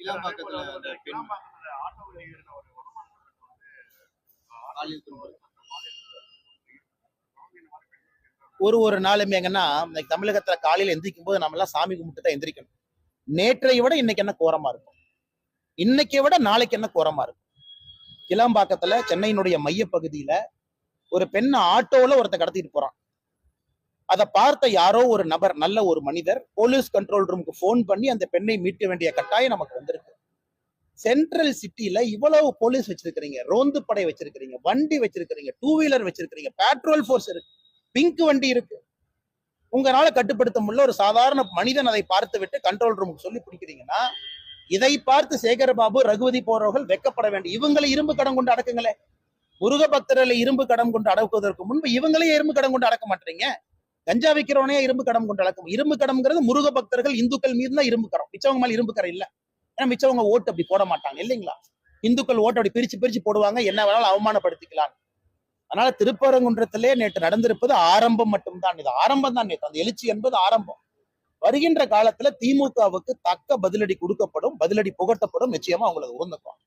கிளாம்பாக்கத்துல அந்த பெண். பாலியல் துன்புறுத்தல். ஒரு ஒரு நாளுமே எங்கன்னா தமிழகத்துல காலையில எந்திரிக்கும் போது நம்ம எல்லாம் சாமி கும்பிட்டு தான் எந்திரிக்கணும். நேற்றை விட இன்னைக்கு என்ன கோரமா இருக்கும்? இன்னைக்கை விட நாளைக்கு என்ன கோரமா இருக்கும்? கிளாம்பாக்கத்துல சென்னையினுடைய மையப்பகுதியில ஒரு பெண்ணை ஆட்டோல ஒருத்த கடத்திட்டு போறான். அதை பார்த்த யாரோ ஒரு நபர் நல்ல ஒரு மனிதர் போலீஸ் கண்ட்ரோல் ரூமுக்கு ஃபோன் பண்ணி அந்த பெண்ணை மீட்க வேண்டிய கட்டாயம் நமக்கு வந்திருக்கு. சென்ட்ரல் சிட்டியில இவ்வளவு போலீஸ் வச்சிருக்கிறீங்க ரோந்து படை வச்சிருக்கிறீங்க வண்டி வச்சிருக்கிறீங்க டூ வீலர் வச்சிருக்கிறீங்க பெட்ரோல் ஃபோர்ஸ் இருக்கு பிங்க் வண்டி இருக்கு. உங்களால கட்டுப்படுத்த முடியல ஒரு சாதாரண மனிதன் அதை பார்த்து விட்டு கண்ட்ரோல் ரூமுக்கு சொல்லி பிடிக்கிறீங்கன்னா இதை பார்த்து சேகரபாபு ரகுவதி போறவர்கள் வெக்கப்பட வேண்டும் இவங்களை இரும்பு கடன் கொண்டு அடக்குங்களே. முருக பக்தர்களை இரும்பு கடன் கொண்டு அடக்குவதற்கு முன்பு இவங்களே இரும்பு கடன் கொண்டு அடக்க மாட்டீங்க. கஞ்சா விற்கிறவனே இரும்பு கடம் கொண்டு அடக்கும் இரும்பு கடம்ங்கிறது முருக பக்தர்கள் இந்துக்கள் மீது தான் இரும்பு கரம். மிச்சவங்க மேல இரும்பு கரம் இல்ல. ஏன்னா மிச்சவங்க ஓட்டு அப்படி போட மாட்டாங்க இல்லைங்களா? இந்துக்கள் ஓட்டு அப்படி பிரிச்சு பிரிச்சு போடுவாங்க. என்ன வேணாலும் அவமானப்படுத்திக்கலாம். அதனால திருப்பரங்குன்றத்திலே நேற்று நடந்திருப்பது ஆரம்பம் மட்டும்தான். இது ஆரம்பம் தான் நேற்று. அந்த எழுச்சி என்பது ஆரம்பம். வருகின்ற காலத்துல திமுகவுக்கு தக்க பதிலடி கொடுக்கப்படும் பதிலடி புகட்டப்படும். நிச்சயமா அவங்களுக்கு உகந்துக்கும்